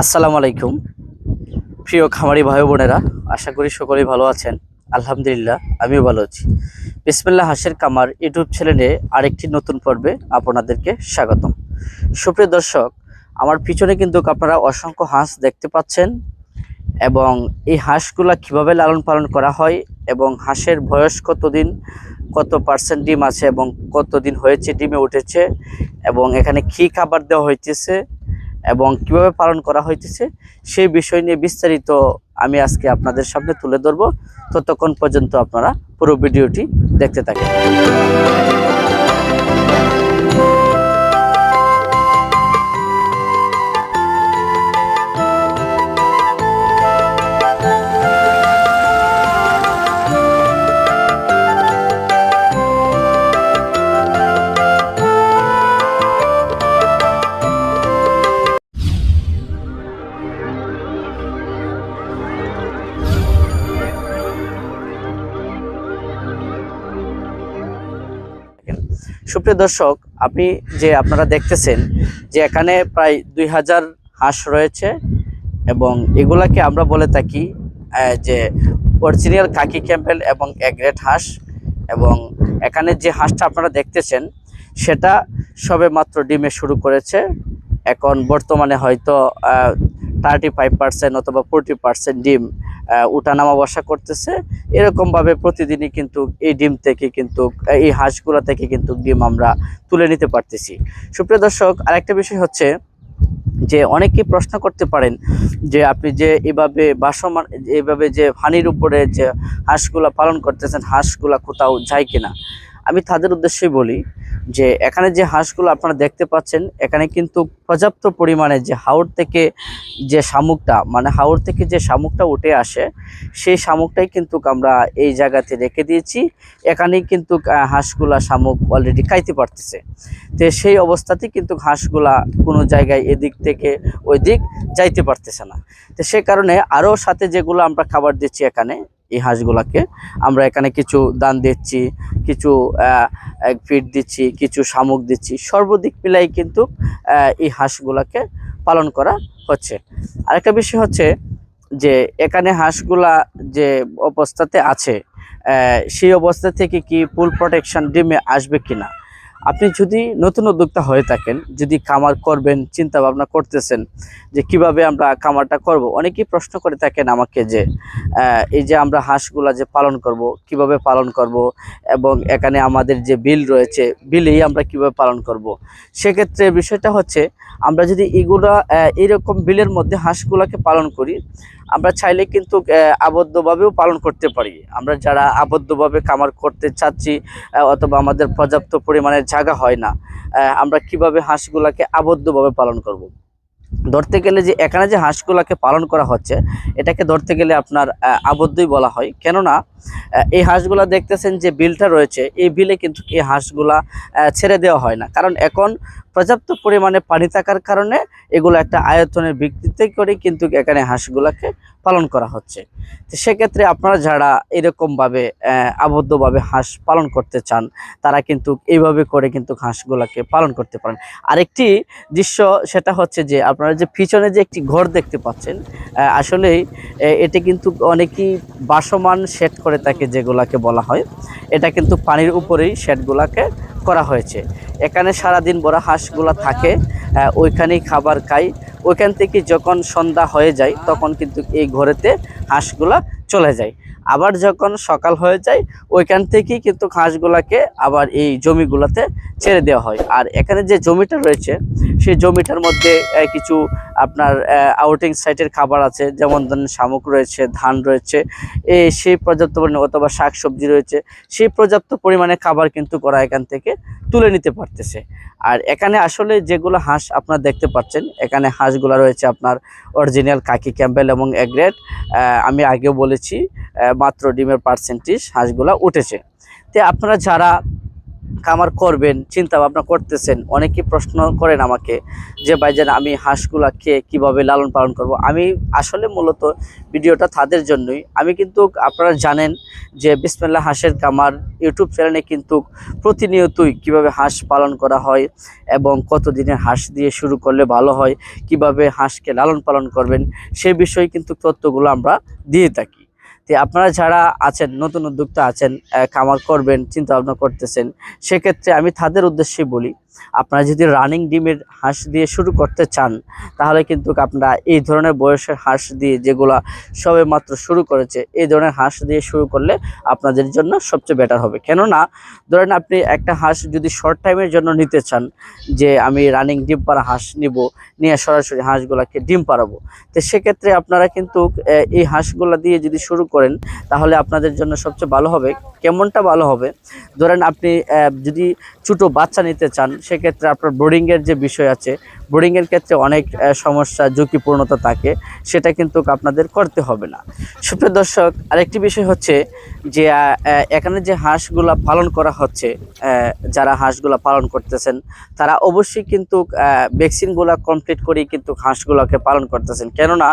আসসালামু আলাইকুম। প্রিয় খামারি ভাই বোনেরা, আশা করি সকলেই ভালো আছেন। আলহামদুলিল্লাহ, আমিও ভালো আছি। বিসমিল্লাহ হাসের কামার ইউটিউব চ্যানেলে আরেকটি নতুন পর্বে আপনাদেরকে স্বাগতম। সুপ্রিয় দর্শক, আমার পিছনে কিন্তু আপনারা অসংখ্য হাঁস দেখতে পাচ্ছেন এবং এই হাঁসগুলা কীভাবে লালন পালন করা হয় এবং হাঁসের বয়স কতদিন, কত পার্সেন্ট ডিম আছে এবং কতদিন হয়েছে, ডিমে উঠেছে এবং এখানে কী খাবার দেওয়া হইতেছে এবং কীভাবে পালন করা হইতেছে, সেই বিষয় নিয়ে বিস্তারিত আমি আজকে আপনাদের সামনে তুলে ধরব। ততক্ষণ পর্যন্ত আপনারা পুরো ভিডিওটি দেখতে থাকেন। সুপ্রিয় দর্শক, আপনি যে আপনারা দেখতেছেন যে এখানে প্রায় দুই হাজার হাঁস রয়েছে এবং এগুলাকে আমরা বলে থাকি যে অরিজিনাল কাকি ক্যাম্পেল এবং এগ্রেট হাঁস এবং এখানে যে হাঁসটা আপনারা দেখতেছেন, সেটা সবে মাত্র ডিমে শুরু করেছে। এখন বর্তমানে হয়তো থার্টি ফাইভ পার্সেন্ট অথবা ফোরটি পার্সেন্ট ডিম উঠানামা বসা করতেছে। এরকমভাবে প্রতিদিনই কিন্তু এই ডিম থেকে কিন্তু, এই হাঁসগুলো থেকে কিন্তু ডিম আমরা তুলে নিতে পারতেছি। সুপ্রিয় দর্শক, আরেকটা বিষয় হচ্ছে যে অনেকেই প্রশ্ন করতে পারেন যে আপনি যে এভাবে বাসমান, এভাবে যে পানির উপরে যে হাঁসগুলা পালন করতেছেন, হাঁসগুলা কোথাও যায় কিনা। আমি তাদের উদ্দেশ্যেই বলি যে এখানে যে হাঁসগুলো আপনারা দেখতে পাচ্ছেন, এখানে কিন্তু পর্যাপ্ত পরিমাণে যে হাওড় থেকে যে শামুকটা মানে হাওড় থেকে যে শামুকটা উঠে আসে, সেই শামুকটাই কিন্তু আমরা এই জায়গাতে রেখে দিয়েছি। এখানেই কিন্তু হাঁসগুলা শামুক অলরেডি খাইতে পারতেছে। তো সেই অবস্থাতেই কিন্তু হাঁসগুলা কোনো জায়গায় এদিক থেকে ওই দিক যাইতে পারতেছে না। তো সে কারণে আরও সাথে যেগুলো আমরা খাবার দিচ্ছি এখানে এই হাঁসগুলাকে। আমরা এখানে কিছু দান দিচ্ছি, কিছু ফিড দিচ্ছি, কিছু শামুক দিচ্ছি। সর্বদিক মিলাই কিন্তু এই হাঁসগুলাকে পালন করা হচ্ছে। আরেকটা বিষয় হচ্ছে যে, এখানে হাঁসগুলা যে অবস্থাতে আছে সেই অবস্থা থেকে কি ফুল প্রোটেকশন ডিমে আসবে কিনা? আপনি যদি নতুন উদ্যোক্তা হয়ে থাকেন যদি খামার করবেন চিন্তা ভাবনা করতেছেন যে কীভাবে আমরা খামারটা করব অনেকেই প্রশ্ন করে থাকেন আমাকে যে এই যে আমরা হাঁসগুলা যে পালন করব কীভাবে পালন করব এবং এখানে আমাদের যে বিল রয়েছে বিলেই আমরা কীভাবে পালন করব। সেক্ষেত্রে বিষয়টা হচ্ছে আমরা যদি এগুলা আহ, এরকম বিলের মধ্যে হাঁসগুলাকে পালন করি আমরা চাইলে কিন্তু আবদ্ধভাবেও পালন করতে পারি। আমরা যারা আবদ্ধভাবে খামার করতে চাচ্ছি অথবা আমাদের পর্যাপ্ত পরিমাণে জায়গা হয় না আমরা কীভাবে হাঁসগুলাকে আবদ্ধভাবে পালন করব। ধরতে গেলে যে, এখানে যে হাঁসগুলাকে পালন করা হচ্ছে, এটাকে ধরতে গেলে আপনার আবদ্ধই বলা হয়। কেননা এই হাঁসগুলা দেখতেছেন যে বিলটা রয়েছে, এই বিলে কিন্তু এই হাঁসগুলা ছেড়ে দেওয়া হয় না। কারণ এখন পর্যাপ্ত পরিমাণে পানি থাকার কারণে এগুলো একটা আয়তনের বিকৃতি করে কিন্তু এখানে হাঁসগুলাকে পালন করা হচ্ছে। তো সেক্ষেত্রে আপনারা যারা এরকমভাবে আবদ্ধভাবে হাঁস পালন করতে চান তারা কিন্তু এইভাবে করে কিন্তু হাঁসগুলাকে পালন করতে পারেন। আরেকটি দৃশ্য সেটা হচ্ছে যে আপনারা যে পিছনে যে একটি ঘর দেখতে পাচ্ছেন আহ, আসলেই এটি কিন্তু অনেকেই বাসমান শেড করে থাকে যেগুলাকে বলা হয় এটা কিন্তু পানির উপরেই শেডগুলাকে করা হয়েছে। এখানে সারাদিন বড় হাঁসগুলা থাকে ওইখানেই খাবার খাই। ওইখান থেকে যখন সন্ধ্যা হয়ে যায়, তখন কিন্তু এই ঘরেতে হাঁসগুলা চলে যায়। আবার যখন সকাল হয়ে যায়, ওইখান থেকেই কিন্তু হাঁসগুলাকে আবার এই জমিগুলোতে ছেড়ে দেওয়া হয়। আর এখানে যে জমিটা রয়েছে, সেই জমিটার মধ্যে কিছু আপনার আউটিং সাইটের খাবার আছে, যেমন ধরেন শামুক রয়েছে, ধান রয়েছে সেই পর্যাপ্ত পরিমাণে অথবা শাক সবজি রয়েছে, সেই পর্যাপ্ত পরিমাণে খাবার কিন্তু করা এখান থেকে তুলে নিতে পারতেছে। আর এখানে আসলে যেগুলো হাঁস আপনারা দেখতে পাচ্ছেন, এখানে হাঁসগুলো রয়েছে আপনার অরিজিনাল কাকি ক্যাম্পেল এবং এগ্রেড আমি আগেও বলেছি মাত্র ডিমের পার্সেন্টেজ হাঁসগুলা উঠেছে। তো আপনারা যারা খামার করবেন চিন্তা ভাবনা করতেছেন অনেকে প্রশ্ন করেন আমাকে যে ভাইজান আমি হাঁসগুলাকে কীভাবে লালন পালন করব? আমি আসলে মূলত ভিডিওটা তাদের জন্যই। আমি কিন্তু, আপনারা জানেন যে বিসমিল্লা হাঁসের কামার ইউটিউব চ্যানেলে কিন্তু প্রতিনিয়তই কীভাবে হাঁস পালন করা হয় এবং কত দিনের হাঁস দিয়ে শুরু করলে ভালো হয়, কীভাবে হাঁসকে লালন পালন করবেন, সে বিষয়ে কিন্তু তথ্যগুলো আমরা দিয়ে থাকি। তো আপনারা যারা আছেন, নতুন উদ্যোক্তা আছেন খামার করবেন চিন্তা ভাবনা করতেছেন, সেক্ষেত্রে আমি তাদের উদ্দেশ্যেই বলি আপনারা যদি রানিং ডিমের হাঁস দিয়ে শুরু করতে চান, তাহলে কিন্তু আপনারা এই ধরনের বয়সের হাঁস দিয়ে যেগুলা সবে মাত্র শুরু করেছে, এই ধরনের হাঁস দিয়ে শুরু করলে আপনাদের জন্য সবচেয়ে বেটার হবে। কেননা, ধরেন আপনি একটা হাঁস যদি শর্ট টাইমের জন্য নিতে চান, যে আমি রানিং ডিম পাড়া হাঁস নিব, নিয়ে সরাসরি হাঁসগুলাকে ডিম পাড়াবো, তো সেক্ষেত্রে আপনারা কিন্তু এই হাঁসগুলা দিয়ে যদি শুরু করেন, তাহলে আপনাদের জন্য সবচেয়ে ভালো হবে। কেমনটা ভালো হবে? ধরেন আপনি যদি ছোটো বাচ্চা নিতে চান, সেক্ষেত্রে আপনার বোর্ডিংয়ের যে বিষয় আছে বোর্ডিংয়ের ক্ষেত্রে অনেক সমস্যা, ঝুঁকিপূর্ণতা থাকে, সেটা কিন্তু আপনাদের করতে হবে না। সুপ্রিয় দর্শক, আরেকটি বিষয় হচ্ছে যে এখানে যে হাঁসগুলা পালন করা হচ্ছে যারা হাঁসগুলা পালন করতেছেন, তারা অবশ্যই কিন্তু ভ্যাকসিনগুলা কমপ্লিট করেই কিন্তু হাঁসগুলোকে পালন করতেছেন। কেননা,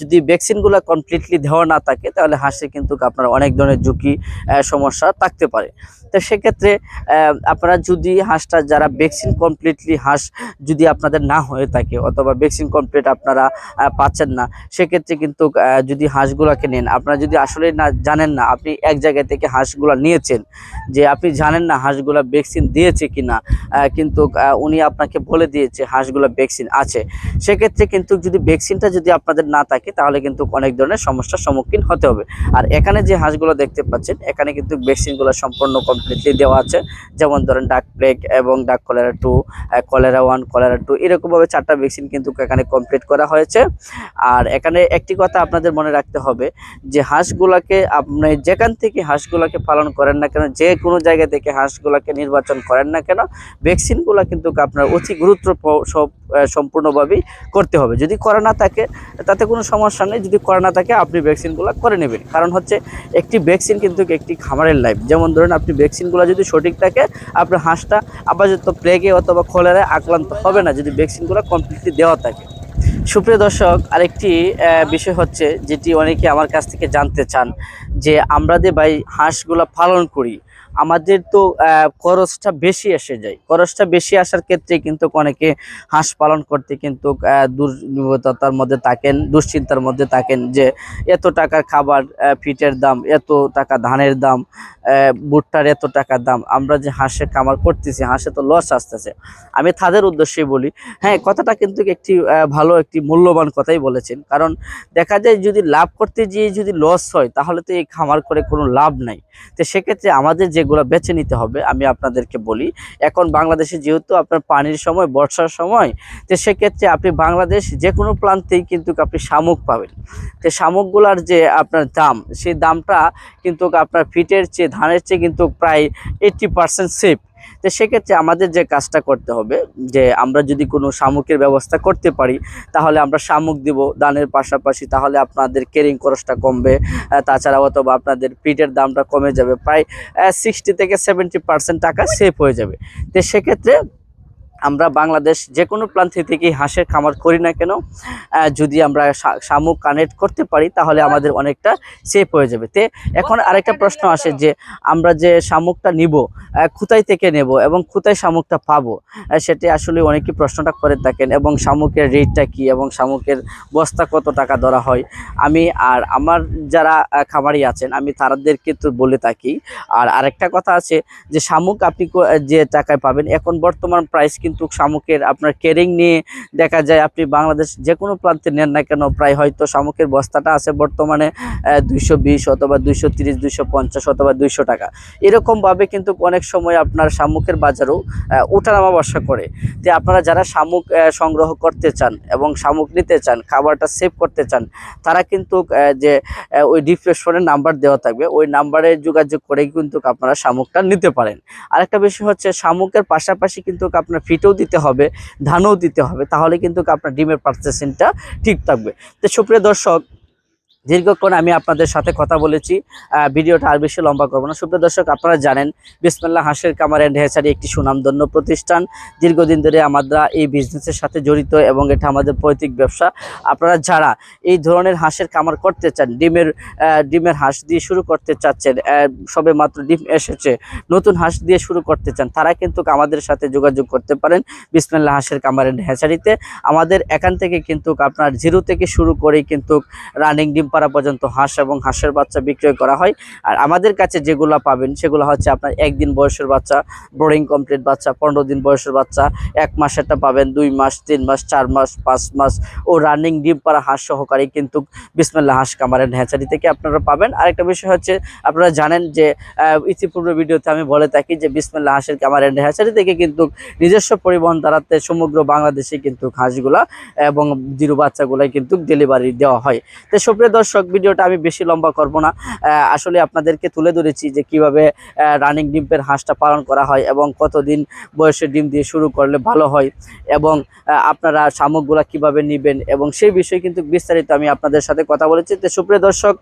যদি ভ্যাকসিনগুলো কমপ্লিটলি দেওয়া না থাকে, তাহলে হাঁসে কিন্তু আপনার অনেক ধরনের ঝুঁকি সমস্যা থাকতে পারে। তো সেক্ষেত্রে আপনারা যদি হাঁসটা, যারা ভ্যাকসিন কমপ্লিটলি হাঁস যদি আপনাদের না হয়ে থাকে অথবা ভ্যাকসিন কমপ্লিট আপনারা পাচ্ছেন না, সেক্ষেত্রে কিন্তু যদি হাঁসগুলোকে নেন, আপনারা যদি আসলে না জানেন না, আপনি এক জায়গা থেকে হাঁসগুলো নিয়েছেন, যে আপনি জানেন না হাঁসগুলো ভ্যাকসিন দিয়েছে কি না কিন্তু উনি আপনাকে বলে দিয়েছে হাঁসগুলো ভ্যাকসিন আছে, সেক্ষেত্রে কিন্তু যদি ভ্যাকসিনটা যদি আপনাদের না থাকে, তাহলে কিন্তু অনেক ধরনের সমস্যার সম্মুখীন হতে হবে। আর এখানে যে হাঁসগুলো দেখতে পাচ্ছেন, এখানে কিন্তু ভ্যাকসিনগুলো সম্পূর্ণ কমপ্লিটলি দেওয়া আছে, যেমন ধরেন ডাক প্লেগ এবং duck cholera two cholera one cholera two এরকমভাবে চারটা ভ্যাকসিন কিন্তু এখানে কমপ্লিট করা হয়েছে। আর এখানে একটি কথা আপনাদের মনে রাখতে হবে, যে হাঁসগুলাকে আপনি যেখান থেকে হাঁসগুলাকে পালন করেন না কেন, যে কোনো জায়গা থেকে হাঁসগুলাকে নির্বাচন করেন না কেন ভ্যাকসিনগুলো কিন্তু আপনার অতি গুরুত্ব সব সম্পূর্ণভাবেই করতে হবে। যদি করা না থাকে, তাতে কোনো সমস্যা নেই, যদি করা না থাকে, আপনি ভ্যাকসিনগুলো করে নেবেন। কারণ হচ্ছে, একটি ভ্যাকসিন কিন্তু একটি খামারের লাইফ যেমন ধরুন, আপনি ভ্যাকসিনগুলো যদি সঠিক থাকে, আপনার হাঁসটা আপাতত প্লেগে অথবা খোলারে আক্রান্ত হবে না। যদি ভ্যাকসিনগুলো কমপ্লিটলি দেওয়া থাকে। সুপ্রিয় দর্শক, আরেকটি বিষয় হচ্ছে যেটি অনেকে আমার কাছ থেকে জানতে চান। যে আমরা যে ভাই হাঁসগুলা পালন করি আমাদের তো খরচটা বেশি এসে যায়। খরচটা বেশি আসার ক্ষেত্রে কিন্তু অনেকে হাঁস পালন করতে কিন্তু আহ, দুর্নিবতার মধ্যে থাকেন দুশ্চিন্তার মধ্যে থাকেন যে এত টাকার খাবার ফিটের দাম এত টাকা ধানের দাম ভুট্টার এত টাকার দাম আমরা যে হাঁসের কামার করতেছি হাঁসে তো লস আসতেছে। আমি তাদের উদ্দেশ্যেই বলি হ্যাঁ কথাটা কিন্তু একটি ভালো একটি মূল্যবান কথাই বলেছেন। কারণ দেখা যায় যদি লাভ করতে গিয়ে যদি লস হয় তাহলে তো এই খামার করে কোনো লাভ নাই। তো সেক্ষেত্রে আমাদের যেগুলো বেছে নিতে হবে, আমি আপনাদেরকে বলি, এখন বাংলাদেশে যেহেতু আপনার পানির সময়, বর্ষার সময়, তো সেক্ষেত্রে আপনি বাংলাদেশ যে কোনো প্রান্তেই কিন্তু আপনি শামুক পাবেন। তো শামুকগুলার যে আপনার দাম, সেই দামটা কিন্তু আপনার ফিটের চেয়ে, ধানের চেয়ে কিন্তু প্রায় এইট্টি পার্সেন্ট সেফ তো সেক্ষেত্রে আমাদের যে কাজটা করতে হবে, যে আমরা যদি কোনো শামুকের ব্যবস্থা করতে পারি, তাহলে আমরা শামুক দিব দানের পাশাপাশি, তাহলে আপনাদের কেরিং খরচটা কমবে তাছাড়া অথবা আপনাদের পিটের দামটা কমে যাবে, প্রায় সিক্সটি থেকে সেভেন্টি পার্সেন্ট টাকা সেভ হয়ে যাবে। তো সেক্ষেত্রে আমরা বাংলাদেশ যে কোনো প্রান্তে থেকে হাঁসের খামার করি না কেন যদি আমরা শামুক কানেক্ট করতে পারি, তাহলে আমাদের অনেকটা সেফ হয়ে যাবে। তে এখন আরেকটা প্রশ্ন আসে যে, আমরা যে শামুকটা নিব কোথায় থেকে নেব এবং কোথায় শামুকটা পাবো? সেটি আসলে অনেকেই প্রশ্নটা করে থাকেন, এবং শামুকের রেটটা কি এবং শামুকের বস্তা কত টাকা ধরা হয়? আমি আর আমার যারা খামারি আছেন, আমি তাদেরকে তো বলে থাকি। আর আরেকটা কথা আছে যে, শামুক আপনি যে টাকায় পাবেন, এখন বর্তমান প্রাইস কিন্তু শামুকের আপনার কেরিং নিয়ে দেখা যায়, আপনি বাংলাদেশ যে কোনো প্রান্তে নেন না কেন, প্রায় হয়তো শামুকের বস্তাটা আছে বর্তমানে দুইশো বিশ অথবা দুইশো তিরিশ, দুইশো পঞ্চাশ অথবা দুইশো টাকা। এরকমভাবে কিন্তু অনেক সময় আপনার শামুকের বাজারও ওঠানামা বসা করে। যে আপনারা যারা শামুক সংগ্রহ করতে চান এবং শামুক নিতে চান, খাবারটা সেভ করতে চান, তারা কিন্তু যে ওই ডিসক্রিপশনের নাম্বার দেওয়া থাকবে, ওই নাম্বারে যোগাযোগ করে কিন্তু আপনারা শামুকটা নিতে পারেন। আরেকটা বিষয় হচ্ছে, শামুকের পাশাপাশি কিন্তু আপনার ফিটেও দিতে হবে, ধানও দিতে হবে, তাহলে কিন্তু আপনার ডিমের পার্সেন্টটা ঠিক থাকবে। তো সুপ্রিয় দর্শক দীর্ঘক্ষণ আমি আপনাদের সাথে কথা বলেছি ভিডিওটা আর বেশি লম্বা করব না। সুপ্রিয় দর্শক, আপনারা জানেন বিসমিল্লা হাঁসের কামার অ্যান্ড হেসারি একটি সুনামধন্য প্রতিষ্ঠান। দীর্ঘদিন ধরে আমরা এই বিজনেসের সাথে জড়িত এবং এটা আমাদের পৈতৃক ব্যবসা। আপনারা যারা এই ধরনের হাঁসের কামার করতে চান, ডিমের ডিমের হাঁস দিয়ে শুরু করতে চাচ্ছেন সবে মাত্র ডিম এসেছে, নতুন হাঁস দিয়ে শুরু করতে চান, তারা কিন্তু আমাদের সাথে যোগাযোগ করতে পারেন বিসমিল্লা হাঁসের কামার অ্যান্ড হ্যাচারিতে আমাদের এখান থেকে কিন্তু আপনার জিরো থেকে শুরু করেই কিন্তু রানিং ডিম পাড়া পর্যন্ত হাঁস এবং হাঁসের বাচ্চা বিক্রয় করা হয়। আর আমাদের কাছে যেগুলো পাবেন, সেগুলো হচ্ছে আপনার একদিন বয়সের বাচ্চা বোর্ডিং কমপ্লিট বাচ্চা, পনেরো দিন বয়সের বাচ্চা, এক মাসেরটা পাবেন, দুই মাস, তিন মাস, চার মাস, পাঁচ মাস ও রানিং ডিম পাড়া হাঁস সহকারে কিন্তু বিসমিল্লা হাঁস কামারের হ্যাচারি থেকে আপনারা পাবেন। আরেকটা বিষয় হচ্ছে, আপনারা জানেন যে ইতিপূর্বে ভিডিওতে আমি বলে থাকি যে বিসমিল্লা হাঁসের কামারের হ্যাচারি থেকে কিন্তু নিজস্ব পরিবহন দ্বারাতে সমগ্র বাংলাদেশে কিন্তু হাঁসগুলা এবং জিরো বাচ্চাগুলাই কিন্তু ডেলিভারি দেওয়া হয়। তো সুপ্রিয় দর্শক, ভিডিওটা আমি বেশি লম্বা করব না। আসলে আপনাদেরকে তুলে ধরেছি যে কীভাবে রানিং ডিম্পের হাঁসটা পালন করা হয় এবং কতদিন বয়সে ডিম দিয়ে শুরু করলে ভালো হয় এবং আপনারা শামুকগুলা কীভাবে নেবেন এবং সেই বিষয়ে কিন্তু বিস্তারিত আমি আপনাদের সাথে কথা বলেছি। তো সুপ্রিয় দর্শক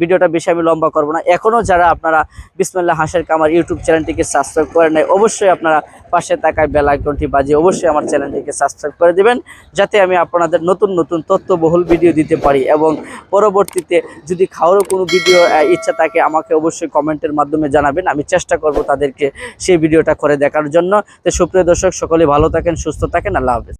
ভিডিওটা বেশি আমি লম্বা করব না। এখনও যারা আপনারা বিসমিল্লা হাঁসের কামার ইউটিউব চ্যানেলটিকে সাবস্ক্রাইব করে নেয় অবশ্যই আপনারা পাশে থাকায় বেল আইকনটি বাজিয়ে অবশ্যই আমার চ্যানেলটিকে সাবস্ক্রাইব করে দেবেন, যাতে আমি আপনাদের নতুন নতুন তথ্যবহুল ভিডিও দিতে পারি এবং পরবর্তীতে যদি খাওয়ারও কোনো ভিডিও ইচ্ছা থাকে আমাকে অবশ্যই কমেন্টের মাধ্যমে জানাবেন, আমি চেষ্টা করব তাদেরকে সেই ভিডিওটা করে দেখার জন্য। তো সুপ্রিয় দর্শক সকলে ভালো থাকেন, সুস্থ থাকেন, আল্লাহ হাফেজ।